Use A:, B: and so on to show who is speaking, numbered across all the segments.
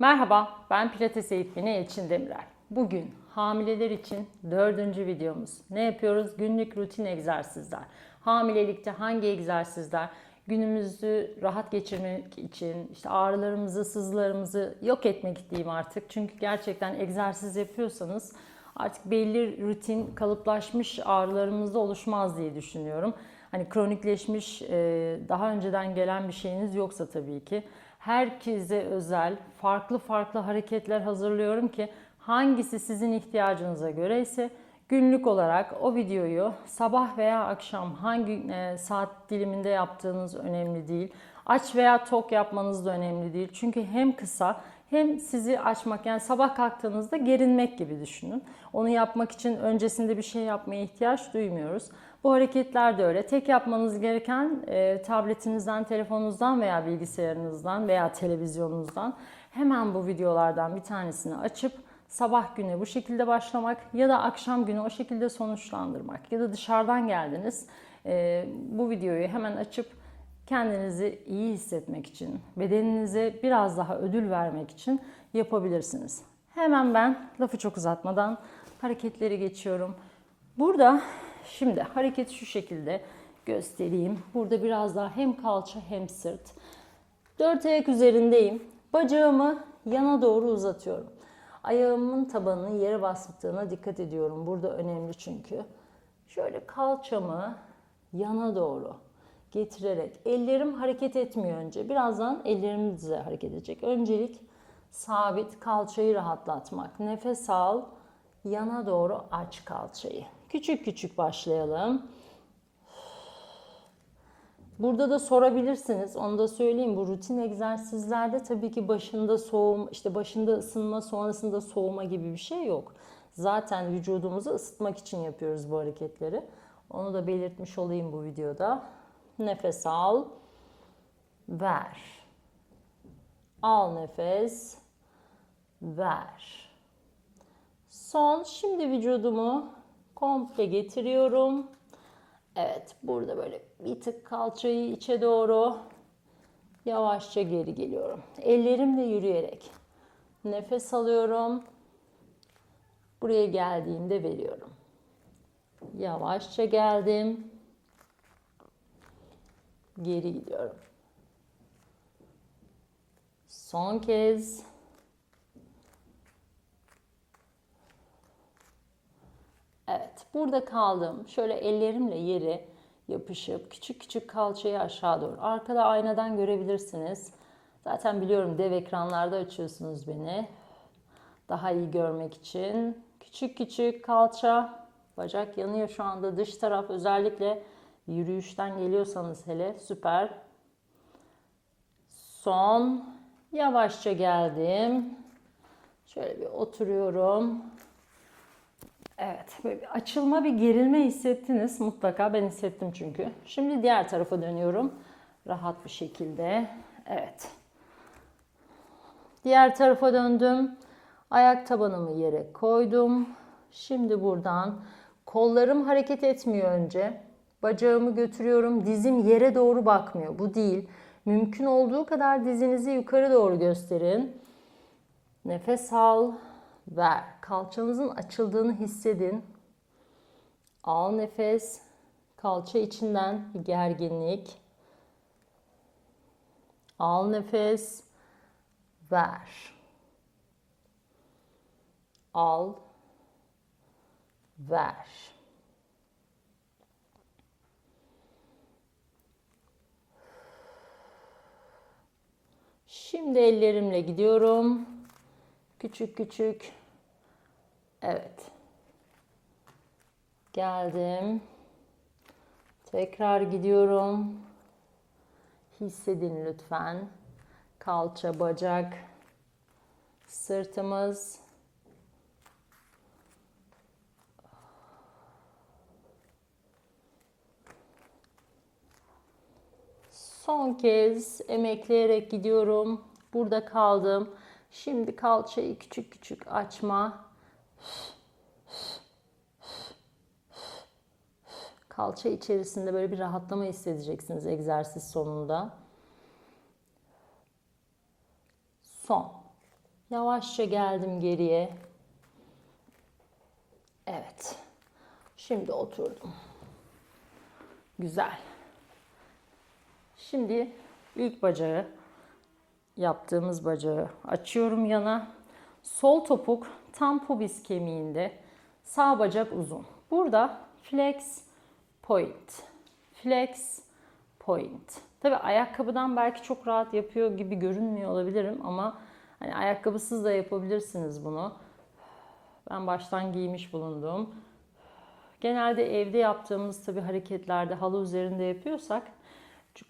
A: Merhaba, ben Pilates eğitmeni Elçin Demirel. Bugün hamileler için dördüncü videomuz. Ne yapıyoruz? Günlük rutin egzersizler. Hamilelikte hangi egzersizler? Günümüzü rahat geçirmek için, işte ağrılarımızı, sızılarımızı yok etmek diyeyim artık. Çünkü gerçekten egzersiz yapıyorsanız artık belli rutin, kalıplaşmış ağrılarımızda oluşmaz diye düşünüyorum. Hani kronikleşmiş, daha önceden gelen bir şeyiniz yoksa tabii ki herkese özel farklı farklı hareketler hazırlıyorum ki hangisi sizin ihtiyacınıza göre ise günlük olarak o videoyu sabah veya akşam hangi e, saat diliminde yaptığınız önemli değil. Aç veya tok yapmanız da önemli değil. Çünkü hem kısa hem sizi açmak yani sabah kalktığınızda gerinmek gibi düşünün. Onu yapmak için öncesinde bir şey yapmaya ihtiyaç duymuyoruz. Bu hareketler de öyle. Tek yapmanız gereken e, tabletinizden, telefonunuzdan veya bilgisayarınızdan veya televizyonunuzdan hemen bu videolardan bir tanesini açıp sabah güne bu şekilde başlamak ya da akşam günü o şekilde sonuçlandırmak ya da dışarıdan geldiniz e, bu videoyu hemen açıp kendinizi iyi hissetmek için, bedeninize biraz daha ödül vermek için yapabilirsiniz. Hemen ben lafı çok uzatmadan hareketleri geçiyorum. Burada şimdi hareketi şu şekilde göstereyim. Burada biraz daha hem kalça hem sırt. Dört ayak üzerindeyim. Bacağımı yana doğru uzatıyorum. Ayağımın tabanının yere bastığına dikkat ediyorum. Burada önemli çünkü. Şöyle kalçamı yana doğru getirerek ellerim hareket etmiyor önce. Birazdan ellerim de hareket edecek. Öncelik sabit kalçayı rahatlatmak. Nefes al. Yana doğru aç kalçayı. Küçük küçük başlayalım. Burada da sorabilirsiniz. Onu da söyleyeyim. Bu rutin egzersizlerde tabii ki başında soğum, işte başında ısınma, sonrasında soğuma gibi bir şey yok. Zaten vücudumuzu ısıtmak için yapıyoruz bu hareketleri. Onu da belirtmiş olayım bu videoda. Nefes al. Ver. Al nefes. Ver. Son. Şimdi vücudumu komple getiriyorum. Evet, burada böyle bir tık kalçayı içe doğru yavaşça geri geliyorum. Ellerimle yürüyerek nefes alıyorum. Buraya geldiğimde veriyorum. Yavaşça geldim. Geri gidiyorum. Son kez Evet, burada kaldım. Şöyle ellerimle yeri yapışıp küçük küçük kalçayı aşağı doğru. Arkada aynadan görebilirsiniz. Zaten biliyorum dev ekranlarda açıyorsunuz beni. Daha iyi görmek için. Küçük küçük kalça, bacak yanıyor şu anda. Dış taraf özellikle yürüyüşten geliyorsanız hele süper. Son. Yavaşça geldim. Şöyle bir oturuyorum. Evet, açılma, bir gerilme hissettiniz mutlaka. Ben hissettim çünkü. Şimdi diğer tarafa dönüyorum. Rahat bir şekilde. Evet. Diğer tarafa döndüm. Ayak tabanımı yere koydum. Şimdi buradan kollarım hareket etmiyor önce. Bacağımı götürüyorum. Dizim yere doğru bakmıyor. Bu değil. Mümkün olduğu kadar dizinizi yukarı doğru gösterin. Nefes al ver. Kalçanızın açıldığını hissedin. Al nefes. Kalça içinden gerginlik. Al nefes. Ver. Al. Ver. Şimdi ellerimle gidiyorum. Küçük küçük Evet. Geldim. Tekrar gidiyorum. Hissedin lütfen. Kalça, bacak, sırtımız. Son kez emekleyerek gidiyorum. Burada kaldım. Şimdi kalçayı küçük küçük açma. Kalça içerisinde böyle bir rahatlama hissedeceksiniz egzersiz sonunda. Son. Yavaşça geldim geriye. Evet. Şimdi oturdum. Güzel. Şimdi ilk bacağı yaptığımız bacağı açıyorum yana. Sol topuk tam pubis kemiğinde. Sağ bacak uzun. Burada flex point. Flex point. Tabi ayakkabıdan belki çok rahat yapıyor gibi görünmüyor olabilirim ama hani ayakkabısız da yapabilirsiniz bunu. Ben baştan giymiş bulundum. Genelde evde yaptığımız tabi hareketlerde halı üzerinde yapıyorsak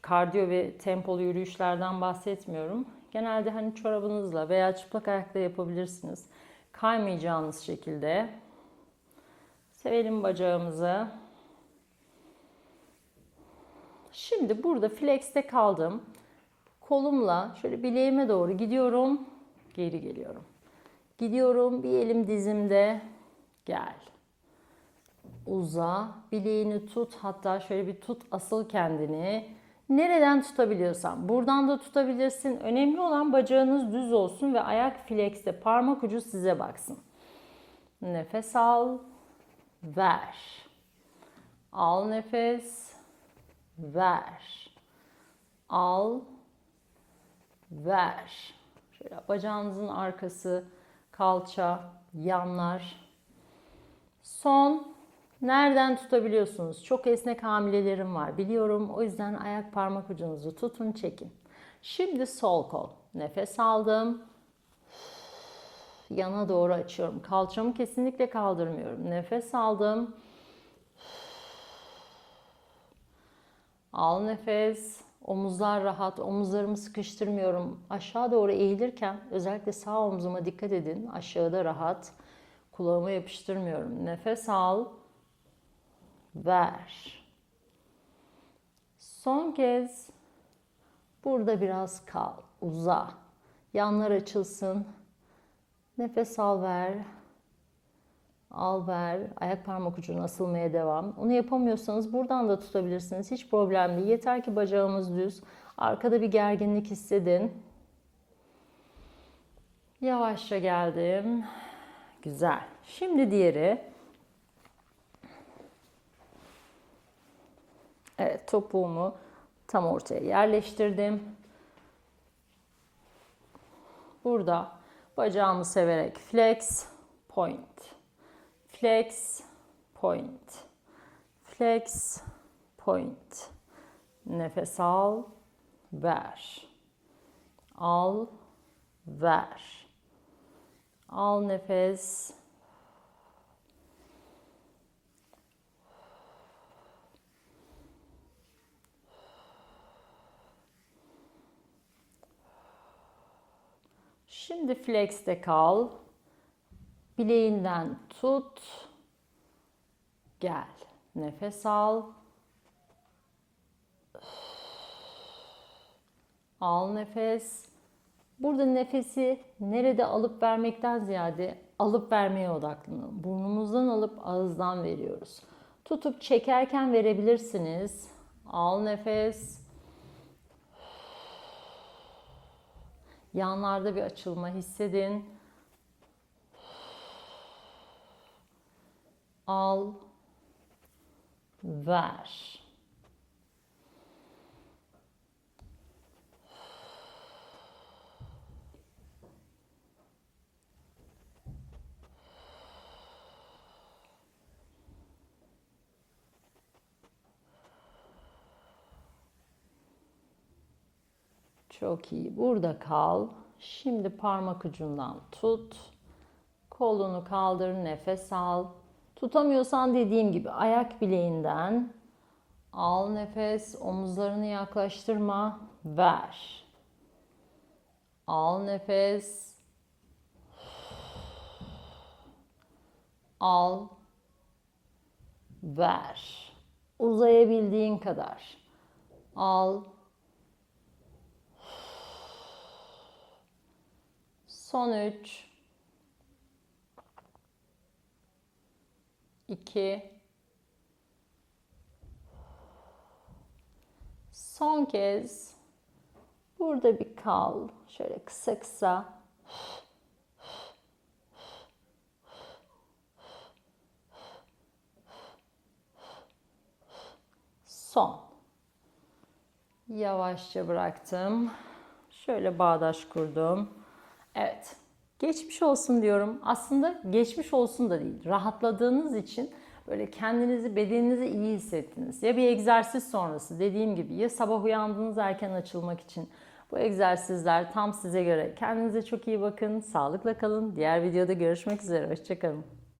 A: kardiyo ve tempolu yürüyüşlerden bahsetmiyorum. Genelde hani çorabınızla veya çıplak ayakla yapabilirsiniz. Kaymayacağınız şekilde. Sevelim bacağımızı. Şimdi burada flex'te kaldım. Kolumla şöyle bileğime doğru gidiyorum. Geri geliyorum. Gidiyorum. Bir elim dizimde. Gel. Uza. Bileğini tut. Hatta şöyle bir tut asıl kendini. Nereden tutabiliyorsan. Buradan da tutabilirsin. Önemli olan bacağınız düz olsun ve ayak flex'te parmak ucu size baksın. Nefes al. Ver. Al nefes. Ver. Al. Ver. Şöyle bacağınızın arkası, kalça, yanlar. Son nereden tutabiliyorsunuz? Çok esnek hamilelerim var biliyorum. O yüzden ayak parmak ucunuzu tutun, çekin. Şimdi sol kol. Nefes aldım. Yana doğru açıyorum. Kalçamı kesinlikle kaldırmıyorum. Nefes aldım. Al nefes. Omuzlar rahat. Omuzlarımı sıkıştırmıyorum. Aşağı doğru eğilirken özellikle sağ omzuma dikkat edin. Aşağıda rahat. Kulağıma yapıştırmıyorum. Nefes al. Ver. Son kez burada biraz kal. Uza. Yanlar açılsın. Nefes al ver. Al ver. Ayak parmak ucuna asılmaya devam. Onu yapamıyorsanız buradan da tutabilirsiniz. Hiç problem değil. Yeter ki bacağımız düz. Arkada bir gerginlik hissedin. Yavaşça geldim. Güzel. Şimdi diğeri. Evet topuğumu tam ortaya yerleştirdim. Burada bacağımı severek flex, point flex, point. Flex, point. Nefes al, ver. Al, ver. Al nefes. Şimdi flex'te kal. Bileğinden tut. Gel. Nefes al. Al nefes. Burada nefesi nerede alıp vermekten ziyade alıp vermeye odaklanın. Burnumuzdan alıp ağızdan veriyoruz. Tutup çekerken verebilirsiniz. Al nefes. Yanlarda bir açılma hissedin. al, ver. Çok iyi. Burada kal. Şimdi parmak ucundan tut. Kolunu kaldır, nefes al. Tutamıyorsan dediğim gibi ayak bileğinden al nefes, omuzlarını yaklaştırma, ver. Al nefes. Al. Ver. Uzayabildiğin kadar. Al. Son 3 2 Son kez burada bir kal. Şöyle kısa kısa Son. Yavaşça bıraktım. Şöyle bağdaş kurdum. Evet. Geçmiş olsun diyorum. Aslında geçmiş olsun da değil. Rahatladığınız için böyle kendinizi, bedeninizi iyi hissettiniz. Ya bir egzersiz sonrası dediğim gibi ya sabah uyandığınız erken açılmak için bu egzersizler tam size göre. Kendinize çok iyi bakın. Sağlıkla kalın. Diğer videoda görüşmek üzere. Hoşçakalın.